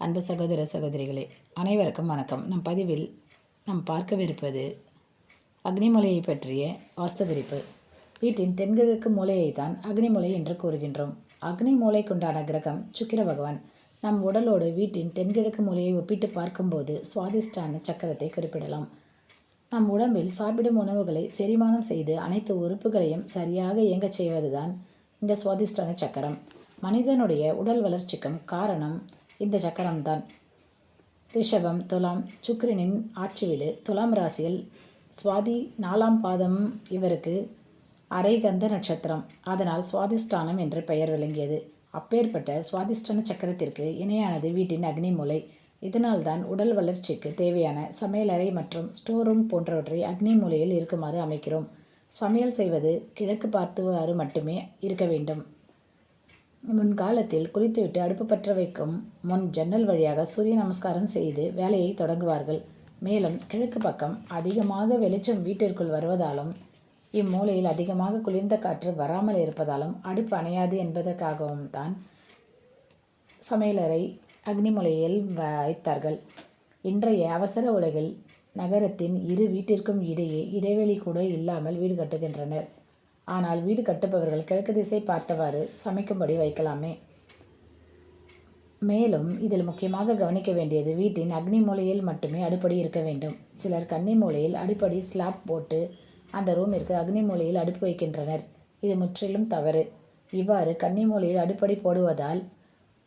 அன்பு சகோதர சகோதரிகளே அனைவருக்கும் வணக்கம். நம் பதிவில் நாம் பார்க்கவிருப்பது அக்னிமலையை பற்றிய வாஸ்து குறிப்பு வீட்டின் தென்கிழக்கு மூலையை தான் அக்னிமூலை என்று கூறுகின்றோம். அக்னி மூலைக்குண்டான கிரகம் சுக்கிர பகவான். நம் உடலோடு வீட்டின் தென்கிழக்கு மூலையை ஒப்பிட்டு பார்க்கும்போது சுவாதிஷ்டான சக்கரத்தை குறிப்பிடலாம். நம் உடம்பில் சாப்பிடும் உணவுகளை செரிமானம் செய்து அனைத்து உறுப்புகளையும் சரியாக இயங்கச் செய்வதுதான் இந்த சுவாதிஷ்டான சக்கரம். மனிதனுடைய உடல் வளர்ச்சிக்கும் காரணம் இந்த சக்கரம்தான். ரிஷபம் துலாம் சுக்கிரனின் ஆட்சி வீடு. துலாம் ராசியில் சுவாதி நாலாம் பாதம் இவருக்கு அரைகந்த நட்சத்திரம். அதனால் சுவாதிஷ்டானம் என்று பெயர் விளங்கியது. அப்பேற்பட்ட சுவாதிஷ்டான சக்கரத்திற்கு இணையானது வீட்டின் அக்னி மூலை. இதனால்தான் உடல் வளர்ச்சிக்கு தேவையான சமையலறை மற்றும் ஸ்டோர் ரூம் போன்றவற்றை அக்னி மூலையில் இருக்குமாறு அமைக்கிறோம். சமையல் செய்வது கிழக்கு பார்த்துவாறு மட்டுமே இருக்க வேண்டும். முன்காலத்தில் குளித்துவிட்டு அடுப்பு பற்ற வைக்கும் முன் ஜன்னல் வழியாக சூரிய நமஸ்காரம் செய்து வேலையை தொடங்குவார்கள். மேலும் கிழக்கு பக்கம் அதிகமாக வெளிச்சம் வீட்டிற்குள் வருவதாலும் இம்மூலையில் அதிகமாக குளிர்ந்த காற்று வராமல் இருப்பதாலும் அடுப்பு அணையாது என்பதற்காகவும் தான் சமையலறை அக்னிமுலையில் வைத்தார்கள். இன்றைய அவசர உலகில் நகரத்தின் இரு வீட்டிற்கும் இடையே இடைவெளி கூட இல்லாமல் வீடு கட்டுகின்றனர். ஆனால் வீடு கட்டுபவர்கள் கிழக்கு திசை பார்த்தவாறு சமைக்கும்படி வைக்கலாமே. மேலும் இதில் முக்கியமாக கவனிக்க வேண்டியது வீட்டின் அக்னி மூலையில் மட்டுமே அடுப்படி இருக்க வேண்டும். சிலர் கன்னி மூலையில் அடிப்படி ஸ்லாப் போட்டு அந்த ரூமிற்கு அக்னி மூலையில் அடுப்பு வைக்கின்றனர். இது முற்றிலும் தவறு. இவ்வாறு கன்னி மூலையில் அடுப்படி போடுவதால்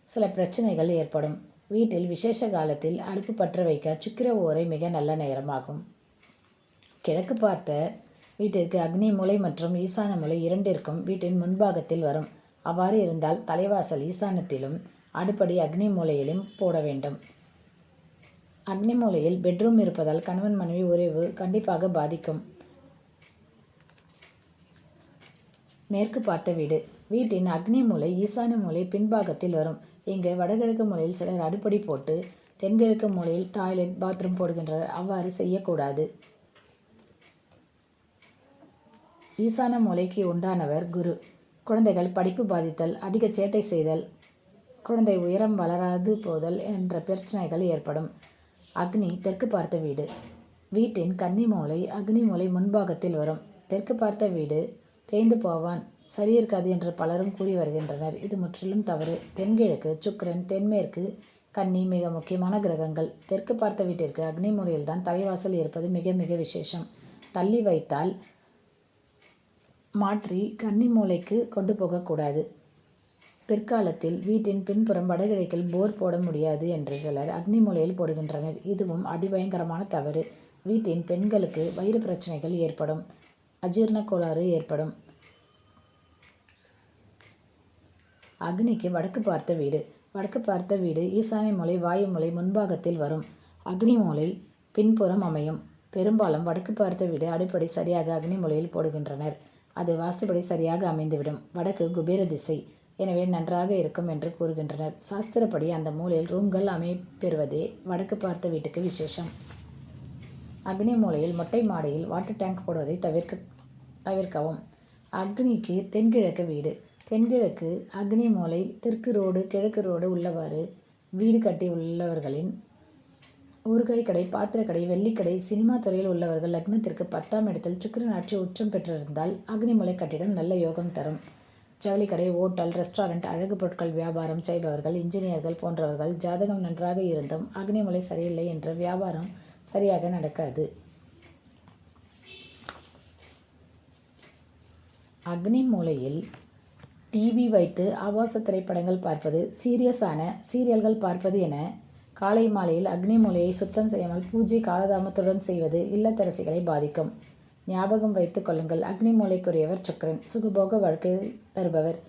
சில பிரச்சனைகள் ஏற்படும். வீட்டில் விசேஷ காலத்தில் அடுப்பு பற்ற வைக்க சுக்கிர ஓரை மிக நல்ல நேரமாகும். கிழக்கு பார்த்த வீட்டிற்கு அக்னி மூலை மற்றும் ஈசான மூலை இரண்டிற்கும் வீட்டின் முன்பாகத்தில் வரும். அவ்வாறு இருந்தால் தலைவாசல் ஈசானத்திலும் அடுப்படி அக்னி மூலையிலும் போட வேண்டும். அக்னி மூலையில் பெட்ரூம் இருப்பதால் கணவன் மனைவி உறவு கண்டிப்பாக பாதிக்கும். மேற்கு பார்த்த வீடு. வீட்டின் அக்னி மூலை ஈசான மூலை பின்பாகத்தில் வரும். இங்கு வடகிழக்கு மூலையில் சிலர் அடுப்படி போட்டு தென்கிழக்கு மூலையில் டாய்லெட் பாத்ரூம் போடுகின்றனர். அவ்வாறு செய்யக்கூடாது. ஈசான மூலைக்கு உண்டானவர் குரு. குழந்தைகள் படிப்பு பாதித்தல் அதிக சேட்டை செய்தல் குழந்தை உயரம் வளராது போதல் என்ற பிரச்சனைகள் ஏற்படும். அக்னி தெற்கு பார்த்த வீடு. வீட்டின் கன்னி மூலை அக்னி மூலை முன்பாகத்தில் வரும். தெற்கு பார்த்த வீடு தேய்ந்து போவான். சரி இருக்காது என்று பலரும் கூறி வருகின்றனர். இது முற்றிலும் தவறு. தென்கிழக்கு சுக்கரன் தென்மேற்கு கன்னி மிக முக்கியமான கிரகங்கள். தெற்கு பார்த்த வீட்டிற்கு அக்னி மூலையில்தான் தலைவாசல் இருப்பது மிக மிக விசேஷம். தள்ளி வைத்தால் மாற்றி கன்னி மூலைக்கு கொண்டு போகக்கூடாது. பிற்காலத்தில் வீட்டின் பின்புறம் வடகிழக்கில் போர் போட முடியாது என்று சிலர் அக்னி மூலையில் போடுகின்றனர். இதுவும் அதிபயங்கரமான தவறு. வீட்டின் பெண்களுக்கு வயிறு பிரச்சனைகள் ஏற்படும். அஜீர்ண கோளாறு ஏற்படும். அக்னிக்கு வடக்கு பார்த்த வீடு. வடக்கு பார்த்த வீடு ஈசானிய மூலை வாயு மூலை முன்பாகத்தில் வரும். அக்னி மூலை பின்புறம் அமையும். பெரும்பாலும் வடக்கு பார்த்த வீடு அடிப்படை சரியாக அக்னி மூலையில் போடுகின்றனர். அது வாஸ்துபடி சரியாக அமைந்துவிடும். வடக்கு குபேர திசை. எனவே நன்றாக இருக்கும் என்று கூறுகின்றனர். சாஸ்திரப்படி அந்த மூலையில் ரூம்கள் அமைப்பெறுவதே வடக்கு பார்த்த வீட்டுக்கு விசேஷம். அக்னி மூலையில் மொட்டை மாடியில் வாட்டர் டேங்க் போடுவதை தவிர்க்க தவிர்க்கவும். அக்னிக்கு தென்கிழக்கு வீடு. தென்கிழக்கு அக்னி மூலை தெற்கு ரோடு கிழக்கு ரோடு உள்ளவாறு வீடு கட்டி உள்ளவர்களின் ஊறுகாய் கடை பாத்திரக்கடை வெள்ளிக்கடை சினிமா துறையில் உள்ளவர்கள் லக்னத்திற்கு பத்தாம் இடத்தில் சுக்கிரன் ஆட்சி உச்சம் பெற்றிருந்தால் அக்னிமலை கட்டிடம் நல்ல யோகம் தரும். ஜவுளிக்கடை ஓட்டல் ரெஸ்டாரண்ட் அழகு பொருட்கள் வியாபாரம் செய்பவர்கள் இன்ஜினியர்கள் போன்றவர்கள் ஜாதகம் நன்றாக இருந்தும் அக்னிமலை சரியில்லை என்ற வியாபாரம் சரியாக நடக்காது. அக்னி மூலையில் டிவி வைத்து ஆபாச திரைப்படங்கள் பார்ப்பது சீரியஸான சீரியல்கள் பார்ப்பது என காலை மாலையில் அக்னி மூலையை சுத்தம் செய்யாமல் பூஜை காலதாமத்துடன் செய்வது இல்லத்தரசிகளை பாதிக்கும். ஞாபகம் வைத்துக் கொள்ளுங்கள் அக்னி மூலைக்குரியவர் சுக்கரன். சுகபோக வாழ்க்கை தருபவர்.